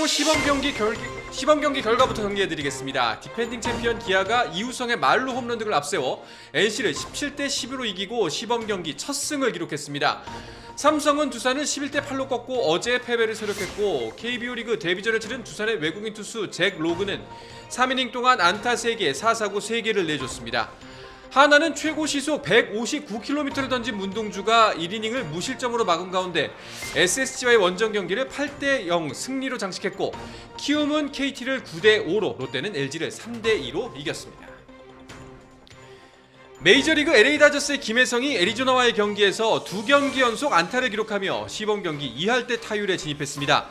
프로야구 시범 경기 결 시범 경기 결과부터 정리해드리겠습니다. 디펜딩 챔피언 기아가 이우성의 말로 홈런 등을 앞세워 NC를 17대 11로 이기고 시범 경기 첫 승을 기록했습니다. 삼성은 두산을 11대 8로 꺾고 어제 패배를 서력했고 KBO 리그 데뷔전을 치른 두산의 외국인 투수 잭 로그는 3이닝 동안 안타 3개, 4사구 3개를 내줬습니다. 하나는 최고 시속 159km를 던진 문동주가 1이닝을 무실점으로 막은 가운데 SSG와의 원정 경기를 8대 0 승리로 장식했고 키움은 KT를 9대 5로 롯데는 LG를 3대 2로 이겼습니다. 메이저리그 LA 다저스의 김혜성이 애리조나와의 경기에서 두 경기 연속 안타를 기록하며 시범 경기 2할대 타율에 진입했습니다.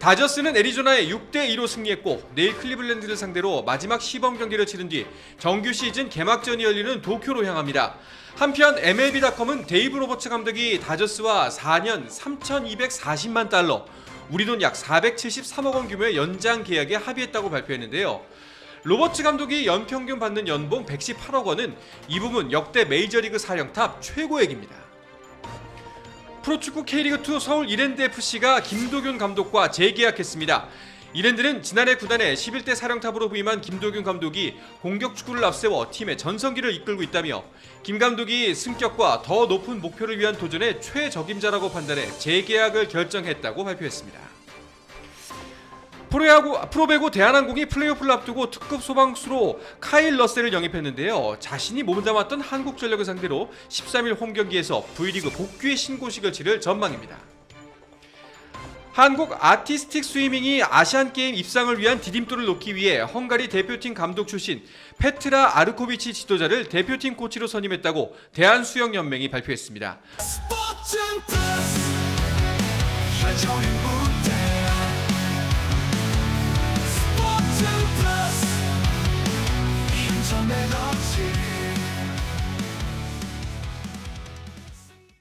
다저스는 애리조나에 6대 2로 승리했고 내일 클리블랜드를 상대로 마지막 시범 경기를 치른 뒤 정규 시즌 개막전이 열리는 도쿄로 향합니다. 한편 MLB.com은 데이브 로버츠 감독이 다저스와 4년 3,240만 달러, 우리 돈 약 473억 원 규모의 연장 계약에 합의했다고 발표했는데요. 로버츠 감독이 연평균 받는 연봉 118억 원은 이 부분 역대 메이저리그 사령탑 최고액입니다. 프로축구 K리그2 서울 이랜드 FC가 김도균 감독과 재계약했습니다. 이랜드는 지난해 구단의 11대 사령탑으로 부임한 김도균 감독이 공격 축구를 앞세워 팀의 전성기를 이끌고 있다며 김 감독이 승격과 더 높은 목표를 위한 도전의 최적임자라고 판단해 재계약을 결정했다고 발표했습니다. 프로야구 프로배구 대한항공이 플레이오프를 앞두고 특급 소방수로 카일 러셀을 영입했는데요. 자신이 몸담았던 한국전력을 상대로 13일 홈 경기에서 V리그 복귀의 신고식을 치를 전망입니다. 한국 아티스틱 스위밍이 아시안 게임 입상을 위한 디딤돌을 놓기 위해 헝가리 대표팀 감독 출신 페트라 아르코비치 지도자를 대표팀 코치로 선임했다고 대한수영연맹이 발표했습니다.